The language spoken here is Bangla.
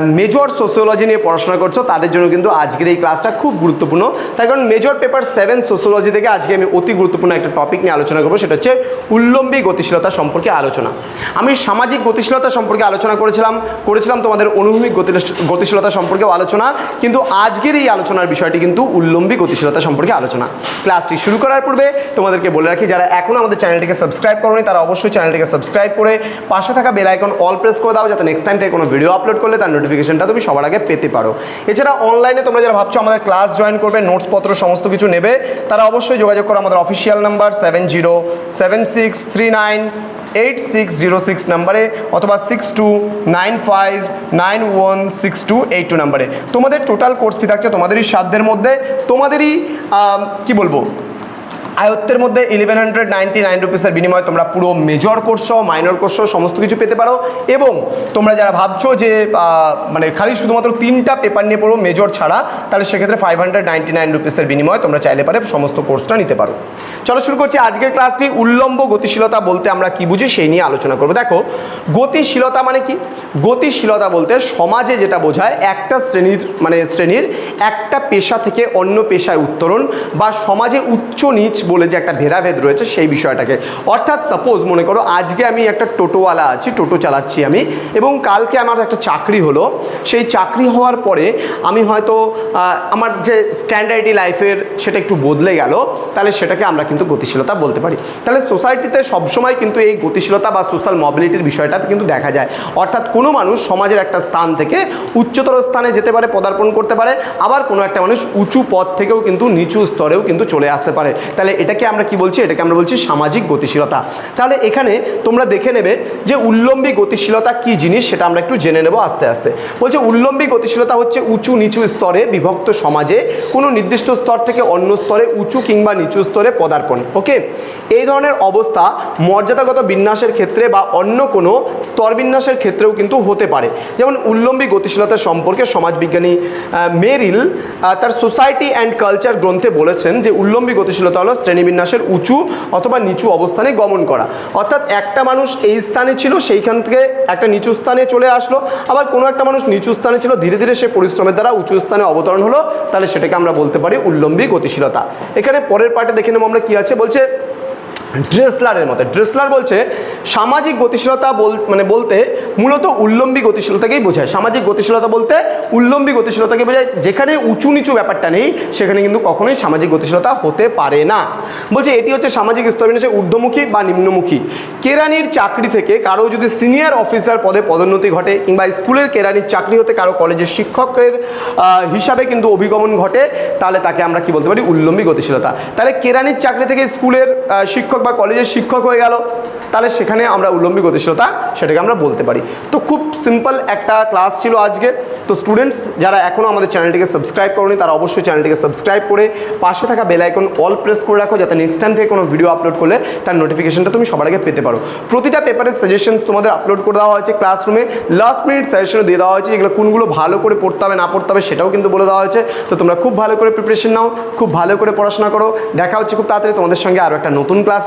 মেজর সোসিওলজি নিয়ে পড়াশোনা করছ, তাদের জন্য কিন্তু আজকের এই ক্লাসটা খুব গুরুত্বপূর্ণ। তার কারণ মেজর পেপার সেভেন সোসিওলজি থেকে আজকে আমি অতি গুরুত্বপূর্ণ একটা টপিক নিয়ে আলোচনা করব, সেটা হচ্ছে উল্লম্বী গতিশীলতা সম্পর্কে আলোচনা। আমি সামাজিক গতিশীলতা সম্পর্কে আলোচনা করেছিলাম করেছিলাম তোমাদের অনুভূমিক গতি- গতিশীলতা সম্পর্কেও আলোচনা, কিন্তু আজকের এই আলোচনার বিষয়টি কিন্তু উল্লম্বী গতিশীলতা সম্পর্কে আলোচনা। ক্লাসটি শুরু করার পূর্বে তোমাদেরকে বলে রাখি, যারা এখনও আমাদের চ্যানেলটিকে সাবস্ক্রাইব করোনি, তারা অবশ্যই চ্যানেলটিকে সাবস্ক্রাইব করে পাশে থাকা বেল আইকন অল প্রেস করে দাও, যাতে নেক্সট টাইম থেকে কোনো ভিডিও আপলোড করলে নোটিফিকেশনটা তুমি সবার আগে পেতে পারো। এছাড়া অনলাইনে তোমরা যারা ভাবছ আমাদের ক্লাস জয়েন করবে নোটসপত্র সমস্ত কিছু নেবে, তারা অবশ্যই যোগাযোগ করো আমাদের official number seven zero seven six three nine eight six zero six নাম্বারে অথবা six two nine five nine one six two eight two নাম্বারে তোমাদের টোটাল কোর্স ফি থাকছে তোমাদেরই সাধ্যের মধ্যে, তোমাদেরই কি বলব? আয়ত্তের মধ্যে ইলেভেন হান্ড্রেড নাইনটি নাইন রুপিসের বিনিময়ে তোমরা পুরো মেজর কোর্স মাইনর কোর্স সমস্ত কিছু পেতে পারো। এবং তোমরা যারা ভাবছ যে মানে খালি শুধুমাত্র তিনটা পেপার নিয়ে পড়ো মেজর ছাড়া, তাহলে সেক্ষেত্রে ফাইভ হান্ড্রেড নাইনটি নাইন রুপিসের বিনিময়ে তোমরা চাইলে পারে সমস্ত কোর্সটা নিতে পারো। চলো শুরু করছি আজকের ক্লাসটি উল্লম্ব গতিশীলতা বলতে আমরা কি বুঝি সেই নিয়ে আলোচনা করব। দেখো, গতিশীলতা মানে কি? গতিশীলতা বলতে সমাজে যেটা বোঝায়, একটা শ্রেণির মানে শ্রেণির একটা পেশা থেকে অন্য পেশায় উত্তরণ বা সমাজে উচ্চ নিচ বলে যে একটা ভেদাভেদ রয়েছে সেই বিষয়টাকে। অর্থাৎ সাপোজ মনে করো আজকে আমি একটা টোটোওয়ালা আছি, টোটো চালাচ্ছি আমি, এবং কালকে আমার একটা চাকরি হলো। সেই চাকরি হওয়ার পরে আমি হয়তো আমার যে স্ট্যান্ডার্ডি লাইফের সেটা একটু বদলে গেল, তাহলে সেটাকে আমরা কিন্তু গতিশীলতা বলতে পারি। তাহলে সোসাইটিতে সবসময় কিন্তু এই গতিশীলতা বা সোশ্যাল মবিলিটির বিষয়টা কিন্তু দেখা যায়। অর্থাৎ কোনো মানুষ সমাজের একটা স্থান থেকে উচ্চতর স্থানে যেতে পারে, পদার্পণ করতে পারে, আবার কোনো একটা মানুষ উঁচু পদ থেকেও কিন্তু নিচু স্তরেও কিন্তু চলে আসতে পারে। তাহলে এটাকে আমরা কি বলছি? এটাকে আমরা বলছি সামাজিক গতিশীলতা। তাহলে এখানে তোমরা দেখে নেবে যে উল্লম্বী গতিশীলতা কি জিনিস সেটা আমরা একটু জেনে নেব আস্তে আস্তে। বলছে উল্লম্বী গতিশীলতা হচ্ছে উঁচু নিচু স্তরে বিভক্ত সমাজে কোনো নির্দিষ্ট স্তর থেকে অন্য স্তরে উঁচু কিংবা নিচু স্তরে পদার্পণ। ওকে? এই ধরনের অবস্থা মর্যাদাগত বিন্যাসের ক্ষেত্রে বা অন্য কোনো স্তর বিন্যাসের ক্ষেত্রেও কিন্তু হতে পারে। যেমন উল্লম্বী গতিশীলতা সম্পর্কে সমাজবিজ্ঞানী মেরিল তার সোসাইটি অ্যান্ড কালচার গ্রন্থে বলেছেন যে উল্লম্বী গতিশীলতা হলো শ্রেণীবিন্যাসের উঁচু অথবা নিচু অবস্থানে গমন করা। অর্থাৎ একটা মানুষ এই স্থানে ছিল, সেইখান থেকে একটা নিচু স্থানে চলে আসলো। আবার কোনো একটা মানুষ নিচু স্থানে ছিল, ধীরে ধীরে সে পরিশ্রমের দ্বারা উঁচু স্থানে অবতরণ হলো। তাহলে সেটাকে আমরা বলতে পারি উল্লম্বী গতিশীলতা। এখানে পরের পার্টে দেখে নেব আমরা কী আছে। বলছে ড্রেসলারের মতে ড্রেসলার বলছে, সামাজিক গতিশীলতা বল মানে বলতে মূলত উল্লম্বী গতিশীলতাকেই বোঝায়। সামাজিক গতিশীলতা বলতে উল্লম্বী গতিশীলতাকে বোঝায়। যেখানে উঁচু নিচু ব্যাপারটা নেই, সেখানে কিন্তু কখনোই সামাজিক গতিশীলতা হতে পারে না। বলছে, এটি হচ্ছে সামাজিক স্তর বিন্যাসে ঊর্ধ্বমুখী বা নিম্নমুখী। কেরানির চাকরি থেকে কারও যদি সিনিয়র অফিসার পদে পদোন্নতি ঘটে, কিংবা স্কুলের কেরানির চাকরি হতে কারও কলেজের শিক্ষকের হিসাবে কিন্তু অভিগমন ঘটে, তাহলে তাকে আমরা কি বলতে পারি? উল্লম্বী গতিশীলতা। তাহলে কেরানির চাকরি থেকে স্কুলের শিক্ষক বা কলেজের শিক্ষক হয়ে গেল, তাহলে সেখানে আমরা উল্লম্বী গতিশীলতা সেটাকে আমরা বলতে পারি। তো খুব সিম্পল একটা ক্লাস ছিল আজকে। তো স্টুডেন্টস যারা এখনও আমাদের চ্যানেলটিকে সাবস্ক্রাইব করনি, তারা অবশ্যই চ্যানেলটিকে সাবস্ক্রাইব করে পাশে থাকা বেল আইকন অল প্রেস করে রাখো, যাতে নেক্সট টাইম থেকে কোনো ভিডিও আপলোড করলে তার নোটিফিকেশনটা তুমি সবার আগে পেতে পারো। প্রতিটা পেপারের সাজেশনস তোমাদের আপলোড করে দেওয়া হয়েছে ক্লাসরুমে লাস্ট মিনিট সাজেশনও দিয়ে দেওয়া হয়েছে, যেগুলো কোনগুলো ভালো করে পড়তে হবে, না পড়তে হবে সেটাও কিন্তু বলে দেওয়া হয়েছে। তো তোমরা খুব ভালো করে প্রিপারেশন নাও, খুব ভালো করে পড়াশোনা করো। দেখা হচ্ছে খুব তাড়াতাড়ি তোমাদের সঙ্গে আরও একটা নতুন ক্লাস